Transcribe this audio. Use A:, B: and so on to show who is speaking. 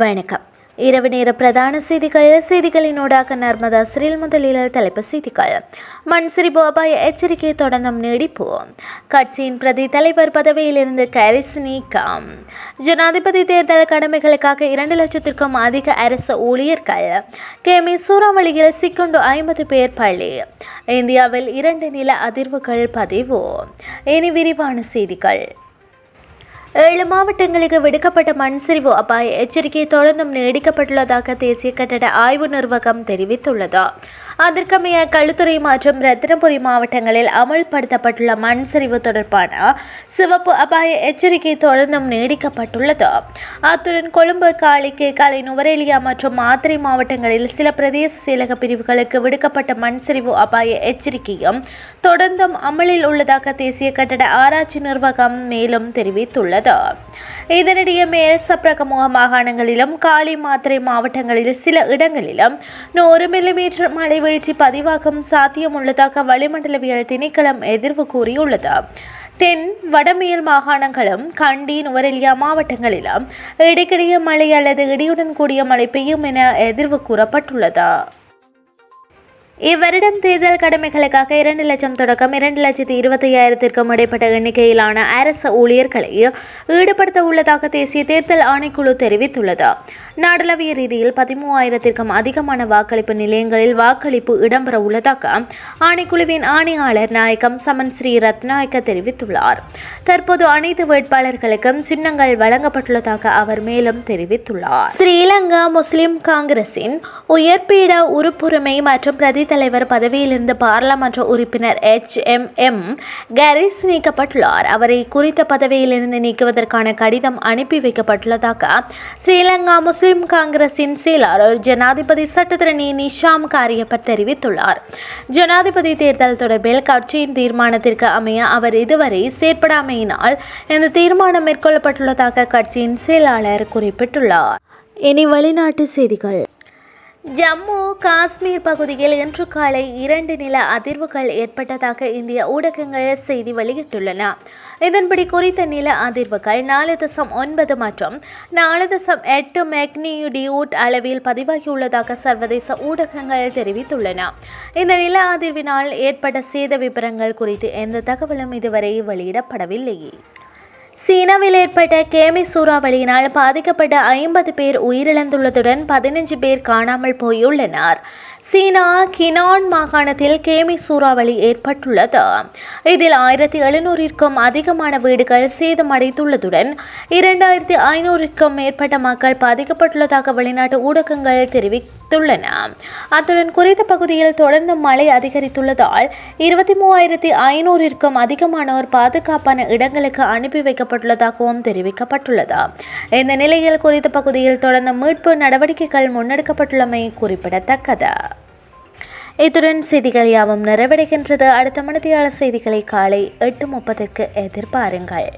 A: வணக்கம். இரவு நேர பிரதான செய்திகள் செய்திகளினூடாக நர்மதா சிறில் முதலில் தலைப்பு செய்திகள். மண்சிரிப்பு அபாய எச்சரிக்கை தொடர்ந்தும் நீடிப்பு கட்சியின் பிரதி தலைவர் பதவியிலிருந்து கரிஸ் நீக்கம். ஜனாதிபதி தேர்தல் கடமைகளுக்காக இரண்டு லட்சத்திற்கும் அதிக அரசு ஊழியர்கள். கேமி சூறாவளியில் சிக்கொண்டு ஐம்பது பேர் பள்ளி. இந்தியாவில் இரண்டு நில அதிர்வுகள் பதிவு. இனி விரிவான செய்திகள். ஏழு மாவட்டங்களுக்கு விடுக்கப்பட்ட மண் சரிவு அபாய எச்சரிக்கை தொடர்ந்தும் நீடிக்கப்பட்டுள்ளதாக தேசிய கட்டட ஆய்வு நிர்வாகம் தெரிவித்துள்ளது அதற்கமைய களுத்துறை மற்றும் ரத்தினபுரி மாவட்டங்களில் அமல்படுத்தப்பட்டுள்ள மண் சரிவு தொடர்பான சிவப்பு அபாய எச்சரிக்கை தொடர்ந்தும் நீடிக்கப்பட்டுள்ளது. அத்துடன் கொழும்பு காளிக்கு கலை நுவரேலியா மற்றும் மாத்திரை மாவட்டங்களில் சில பிரதேச செயலக பிரிவுகளுக்கு விடுக்கப்பட்ட மண் சரிவு அபாய எச்சரிக்கையும் தொடர்ந்தும் அமலில் உள்ளதாக தேசிய கட்டட ஆராய்ச்சி நிர்வாகம் மேலும் தெரிவித்துள்ளது. இதனிடையே மேல் சப்ரகமுக மாகாணங்களிலும் காலி மாத்திரை மாவட்டங்களில் சில இடங்களிலும் நூறு மில்லிமீட்டர் மழை வீழ்ச்சி பதிவாகும் சாத்தியம் உள்ளதாக வளிமண்டலவியல் திணைக்களம் எதிர்வு கூறியுள்ளது. தென் வடமேல் மாகாணங்களும் கண்டி நுவரெலியா மாவட்டங்களிலும் இடைக்கிடையே மழை அல்லது இடியுடன் கூடிய மழை பெய்யும் என எதிர்வு கூறப்பட்டுள்ளது. இவ்வருடம் தேர்தல் கடமைகளுக்காக இரண்டு லட்சம் தொடக்கம் இரண்டு லட்சத்தி இருபத்தி ஐயாயிரத்திற்கும் இடைப்பட்ட எண்ணிக்கையிலான அரசு ஊழியர்களை ஈடுபடுத்த உள்ளதாக தேசிய தேர்தல் ஆணைக்குழு தெரிவித்துள்ளது. நாடளாவிய ரீதியில் பதிமூவாயிரத்திற்கும் அதிகமான வாக்களிப்பு நிலையங்களில் வாக்களிப்பு இடம்பெற உள்ளதாக ஆணைக்குழுவின் ஆணையாளர் நாயகம் சமன் ஸ்ரீ ரத்நாயக்க தெரிவித்துள்ளார். தற்போது அனைத்து வேட்பாளர்களுக்கும் சின்னங்கள் வழங்கப்பட்டுள்ளதாக அவர் மேலும் தெரிவித்துள்ளார். ஸ்ரீலங்கா முஸ்லிம் காங்கிரசின் உயர்பீட உறுப்புரிமை மற்றும் பிரதி தலைவர் பதவியிலிருந்து பாராளுமன்ற உறுப்பினர் எச் எம் எம் கேரிஸ் நீக்கப்பட்டுள்ளார். அவரை குறித்த பதவியிலிருந்து நீக்குவதற்கான கடிதம் அனுப்பி வைக்கப்பட்டுள்ளதாக ஸ்ரீலங்கா முஸ்லிம் காங்கிரசின் செயலாளர் ஜனாதிபதி சட்டத்திரணி நிஷாம் காரியப்பர் தெரிவித்துள்ளார். ஜனாதிபதி தேர்தல் தொடர்பில் கட்சியின் தீர்மானத்திற்கு அமைய அவர் இதுவரை செயற்படாமையினால் இந்த தீர்மானம் மேற்கொள்ளப்பட்டுள்ளதாக கட்சியின் செயலாளர் குறிப்பிட்டுள்ளார். இனி வெளிநாட்டு செய்திகள். ஜம்மு காஷ்மீர் பகுதியில் இன்று காலை இரண்டு நில அதிர்வுகள் ஏற்பட்டதாக இந்திய ஊடகங்கள் செய்தி வெளியிட்டுள்ளன. இதன்படி குறித்த நில அதிர்வுகள் நாலு தசம் ஒன்பது மற்றும் நாலு தசம் எட்டு மெக்னியூடியூட் அளவில் பதிவாகியுள்ளதாக சர்வதேச ஊடகங்கள் தெரிவித்துள்ளன. இந்த நில அதிர்வினால் ஏற்பட்ட சேத விபரங்கள் குறித்து எந்த தகவலும் இதுவரை வெளியிடப்படவில்லை சீனாவில் ஏற்பட்ட கேமி சூறாவளியினால் பாதிக்கப்பட்ட ஐம்பது பேர் உயிரிழந்துள்ளதுடன் பதினஞ்சு பேர் காணாமல் போயுள்ளனர். சீனா கினான் மாகாணத்தில் கேமி சூறாவளி ஏற்பட்டுள்ளது. இதில் ஆயிரத்தி எழுநூறிற்கும் அதிகமான வீடுகள் சேதமடைந்துள்ளதுடன் இரண்டாயிரத்தி ஐநூறுக்கும் மேற்பட்ட மக்கள் பாதிக்கப்பட்டுள்ளதாக வெளிநாட்டு ஊடகங்கள் தெரிவித்துள்ளன. அத்துடன் குறித்த பகுதியில் தொடர்ந்து மழை அதிகரித்துள்ளதால் இருபத்தி மூவாயிரத்தி ஐநூறிற்கும் அதிகமானோர் பாதுகாப்பான இடங்களுக்கு அனுப்பி வைக்கப்பட்டுள்ளதாகவும் தெரிவிக்கப்பட்டுள்ளது. இந்த நிலையில் குறித்த பகுதியில் தொடர்ந்து மீட்பு நடவடிக்கைகள் முன்னெடுக்கப்பட்டுள்ளமை குறிப்பிடத்தக்கது. இத்துடன் செய்திகள் யாவும் நிறைவடைகின்றது. அடுத்த மனதியாள செய்திகளை காலை எட்டு முப்பதற்கு எதிர்பாருங்கள்.